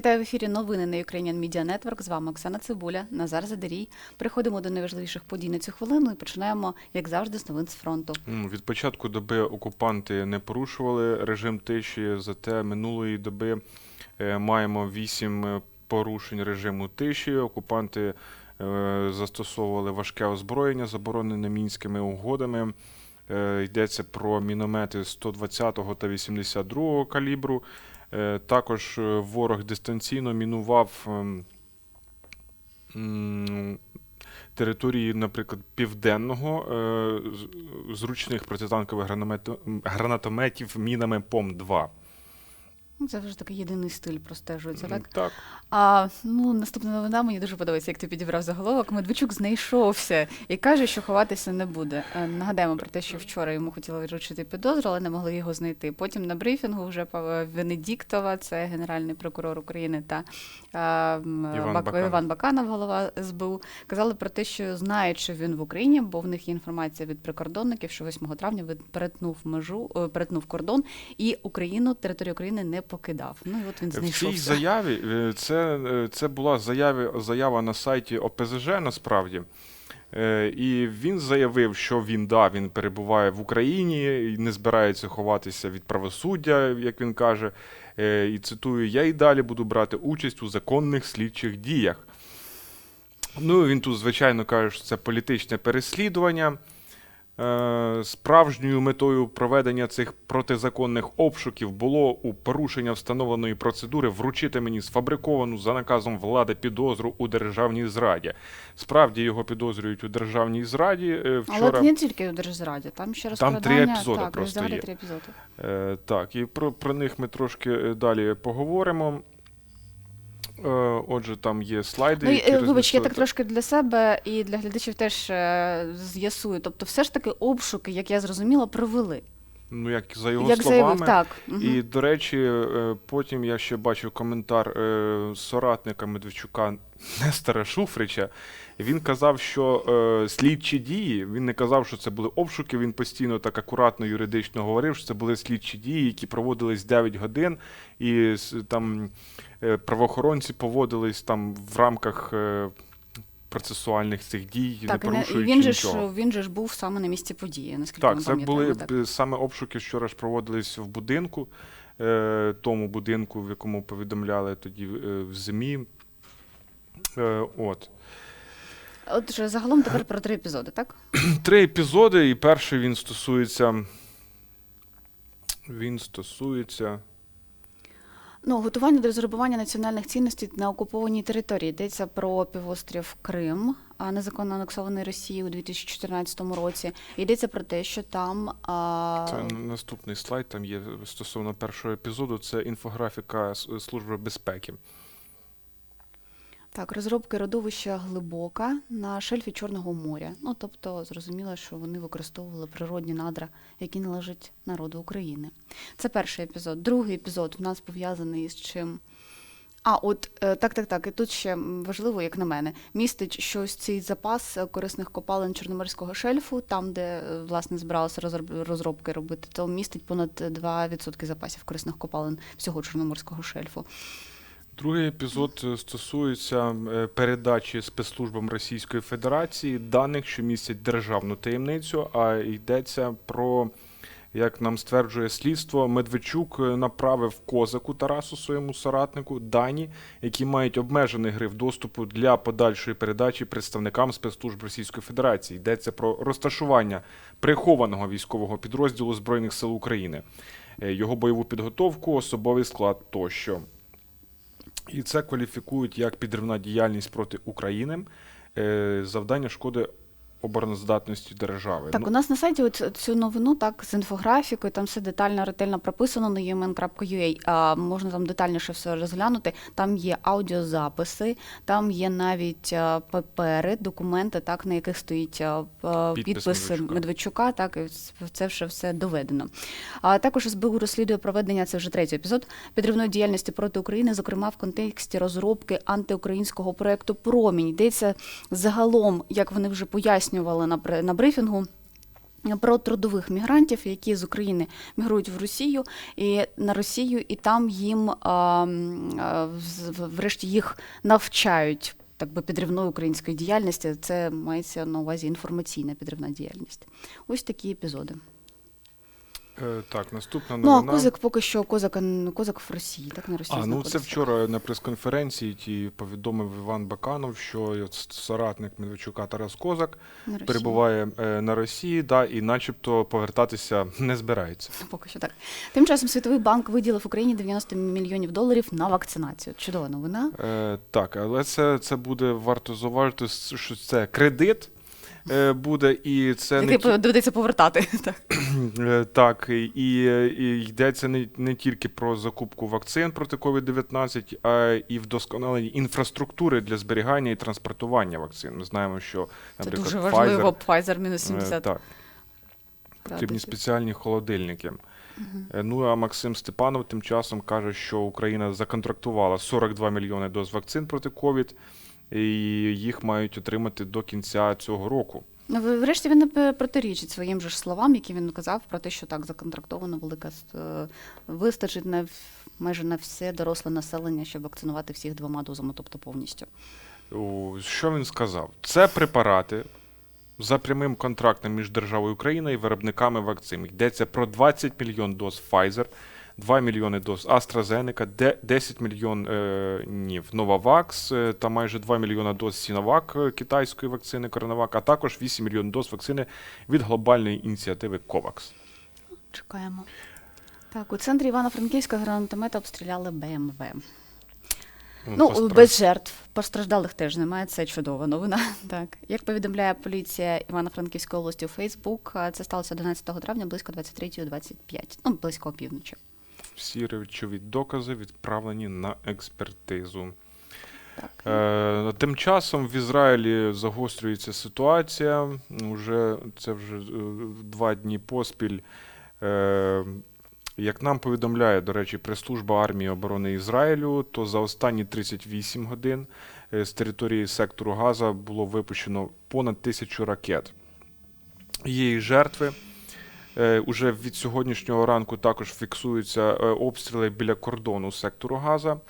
Вітаю в ефірі новини на Ukrainian Media Network. З вами Оксана Цибуля, Назар Задарій. Приходимо до найважливіших подій на цю хвилину і починаємо, як завжди, з новин з фронту. Від початку доби окупанти не порушували режим тиші, зате минулої доби е, маємо вісім е, порушень режиму тиші. Окупанти е, застосовували важке озброєння, заборонене мінськими угодами. Йдеться про міномети 120 та 82-го калібру. Е, Також е, ворог дистанційно мінував ем, території, наприклад, південного е, зручних протитанкових гранатометів мінами ПОМ-2. Ну, Це вже такий єдиний стиль простежується, так? Так. А ну наступна новина мені дуже подобається, як ти підібрав заголовок. Медведчук знайшовся і каже, що ховатися не буде. Е, Нагадаємо про те, що вчора йому хотіли вручити підозру, але не могли його знайти. Потім на брифінгу вже Пав- Венедіктова, це генеральний прокурор України та а, Іван Бак- Баканов. Іван Баканов, голова СБУ, казали про те, що знають, що він в Україні, бо в них є інформація від прикордонників, що 8 травня він перетнув межу, е, перетнув кордон і Україну, територію України не покидав. Ну і от він В цій заяві е, це, е, це була заяві, заява на сайті ОПЗЖ насправді. Е, І він заявив, що він да, він перебуває в Україні і не збирається ховатися від правосуддя, як він каже. І цитую: я і далі буду брати участь у законних слідчих діях. Ну, він тут, звичайно, каже, що це політичне переслідування. Е, Справжньою метою проведення цих протизаконних обшуків було у порушення встановленої процедури вручити мені сфабриковану за наказом влади підозру у державній зраді. Справді його підозрюють у державній зраді. Е, Але не тільки у держзраді, там ще Там три розкрадання. епізоди так, просто є. три епізоди. Е, так, і про, про них ми трошки далі поговоримо. Е, отже, там є слайди. Ну, які е, вибач, я так трошки для себе і для глядачів теж е, з'ясую. Тобто, все ж таки обшуки, як я зрозуміла, провели. Ну, як за його як словами. заявив, так. І, до речі, е, потім я ще бачив коментар е, соратника Медведчука Нестора Шуфрича. Він казав, що е, слідчі дії, він не казав, що це були обшуки, він постійно так акуратно юридично говорив, що це були слідчі дії, які проводились 9 годин, і там правоохоронці поводились там в рамках процесуальних цих дій, так, не- порушуючи він же ж він же ж був саме на місці події, наскільки Так, ми це були б- саме обшуки вчора ж проводились в будинку, е, тому будинку, в якому повідомляли тоді е, в ЗМІ. Е, от. Отже, загалом тепер про три епізоди, так? Три епізоди, і перший він стосується. Він стосується. Ну, готування до розграбування національних цінностей на окупованій території. Йдеться про півострів Крим, незаконно анексований Росією у 2014 році. Йдеться про те, що там а, Це наступний слайд. Там є стосовно першого епізоду. Це інфографіка Служби безпеки. Так, розробки родовища глибока на шельфі Чорного моря. Ну тобто, зрозуміло, що вони використовували природні надра, які належать народу України. Це перший епізод. Другий епізод в нас пов'язаний з чим. А, от е, так, так, так. І тут ще важливо, як на мене, містить щось цей запас корисних копалин Чорноморського шельфу, там, де е, власне збиралися розробки робити, то містить понад 2% запасів корисних копалин всього Чорноморського шельфу. Другий епізод е, стосується е, передачі спецслужбам Російської Федерації даних, що містять державну таємницю, а йдеться про, як нам стверджує слідство, Медведчук е, направив козаку Тарасу своєму соратнику дані, які мають обмежений гриф доступу для подальшої передачі представникам спецслужб Російської Федерації. Йдеться про розташування прихованого військового підрозділу Збройних сил України, його бойову підготовку, особовий склад тощо. І це кваліфікують як підривна діяльність проти України, е, завдання шкоди обороноздатності держави. Так, Ну, у нас на сайті от цю новину так з інфографікою, там все детально, ретельно прописано на umn.ua, а можна там детальніше все розглянути. Там є аудіозаписи, там є навіть папери, документи, так на яких стоїть Підпис підпис Медведчука. Медведчука, так і це вже все доведено. А також СБУ розслідує проведення це вже третій епізод підривної діяльності проти України, зокрема в контексті розробки антиукраїнського проекту Промінь. Йдеться загалом, як вони вже пояснювали на на брифінгу. Про трудових мігрантів, які з України мігрують в Росію і на Росію, і там їм врешті їх навчають так би підривної української діяльності. Це мається на увазі інформаційна підривна діяльність. Ось такі епізоди. Е, Так, наступна Ну а козак поки що козак, козак в Росії, так на Росії. А, ну це знаходиться. вчора на прес-конференції ті повідомив Іван Баканов, що соратник Медведчука Тарас Козак На Росії. перебуває е, на Росії, да, і начебто повертатися не збирається. Поки що так. Тим часом Світовий банк виділив Україні 90 мільйонів доларів на вакцинацію. Чудова новина. Е, так, але це, це буде варто зауважити, що це кредит. Е, Буде і це не Який доведеться повертати. Так. Е, Так, і, і йдеться не, не тільки про закупку вакцин проти COVID-19, а і вдосконалення інфраструктури для зберігання і транспортування вакцин. Ми знаємо, що, Це наприклад, дуже Pfizer, важливо. Pfizer мінус е, 70. так, потрібні градусів. спеціальні холодильники. Е, Ну а Максим Степанов тим часом каже, що Україна законтрактувала 42 мільйони доз вакцин проти COVID, і їх мають отримати до кінця цього року. Ну, врешті він не протирічить своїм же ж словам, які він казав про те, що так законтрактовано велика е, вистачить на майже на все доросле населення, щоб вакцинувати всіх двома дозами, тобто повністю. Що він сказав? Це препарати за прямим контрактом між державою Україна і виробниками вакцин. Йдеться про 20 мільйон доз Pfizer, 2 мільйони доз AstraZeneca, де- 10 мільйонів Novavax е, та майже 2 мільйона доз Sinovac е, китайської вакцини Coronavac, а також 8 мільйонів доз вакцини від глобальної ініціативи COVAX. Чекаємо. Так, у центрі Івано-Франківська гранатомета обстріляли БМВ. Ну, постра- без жертв. Постраждалих теж немає. Це чудова новина. Так. Як повідомляє поліція Івано-Франківської області у Фейсбук, це сталося 11 травня близько 23.25, ну, близько опівночі. Всі речові докази відправлені на експертизу. Так. Е, тим часом в Ізраїлі загострюється ситуація. Уже це вже е, два дні поспіль. Е, як нам повідомляє, до речі, прес-служба армії оборони Ізраїлю, то за останні 38 годин з території сектору Газа було випущено понад тисячу ракет. І жертви. Е, Уже від сьогоднішнього ранку також фіксуються е, обстріли біля кордону сектору Газа.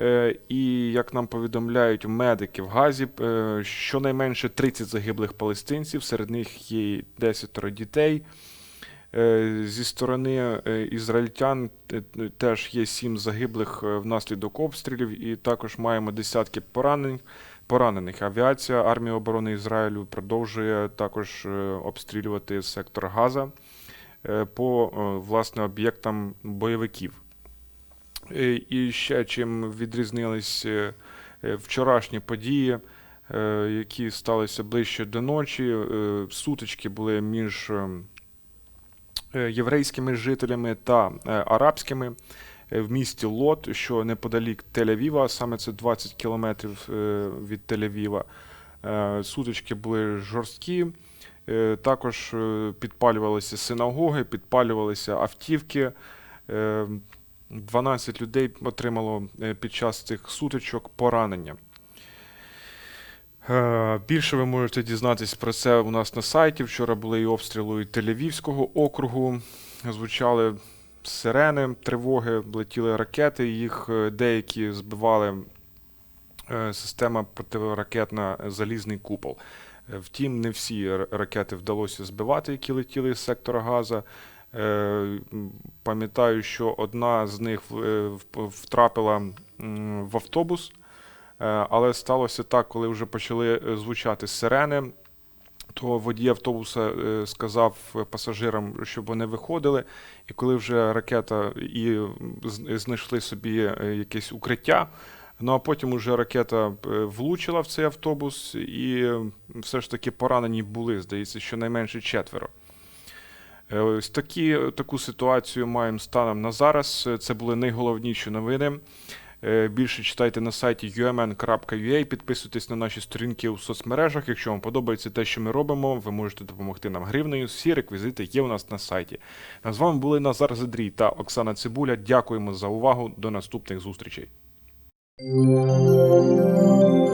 Е, І як нам повідомляють медики в Газі, щонайменше 30 загиблих палестинців, серед них є 10 дітей. Зі сторони ізраїльтян теж є 7 загиблих внаслідок обстрілів, і також маємо десятки поранень, поранених. Авіація армії оборони Ізраїлю продовжує також обстрілювати сектор Газа по е, власне об'єктам бойовиків. Е, І ще чим відрізнились е, е, вчорашні події, е, які сталися ближче до ночі. Е, Сутички були між е, е, єврейськими жителями та е, арабськими е, в місті Лот, що неподалік Тель-Авіва, саме це 20 кілометрів е, від Тель-Авіва. Е, Сутички були жорсткі. Е, Також е, підпалювалися синагоги, підпалювалися автівки. Е, 12 людей отримало е, під час цих сутичок поранення. Е, Більше ви можете дізнатися про це у нас на сайті. Вчора були і обстріли і Тель-Авівського округу. Звучали сирени, тривоги, летіли ракети. Їх е, деякі збивали е, система протиракетна Залізний купол. Втім, не всі ракети вдалося збивати, які летіли з сектора Газа. Е, Пам'ятаю, що одна з них е, втрапила в автобус, е, але сталося так, коли вже почали звучати сирени, то водій автобуса сказав пасажирам, щоб вони виходили, і коли вже ракета і знайшли собі якесь укриття. Ну а потім уже ракета е, влучила в цей автобус, і е, все ж таки поранені були, здається, щонайменше четверо. Е, Ось такі, таку ситуацію маємо станом на зараз. Е, Це були найголовніші новини. Е, Більше читайте на сайті umn.ua, підписуйтесь на наші сторінки у соцмережах. Якщо вам подобається те, що ми робимо, ви можете допомогти нам гривнею. Всі реквізити є у нас на сайті. А з вами були Назар Задрій та Оксана Цибуля. Дякуємо за увагу. До наступних зустрічей. Música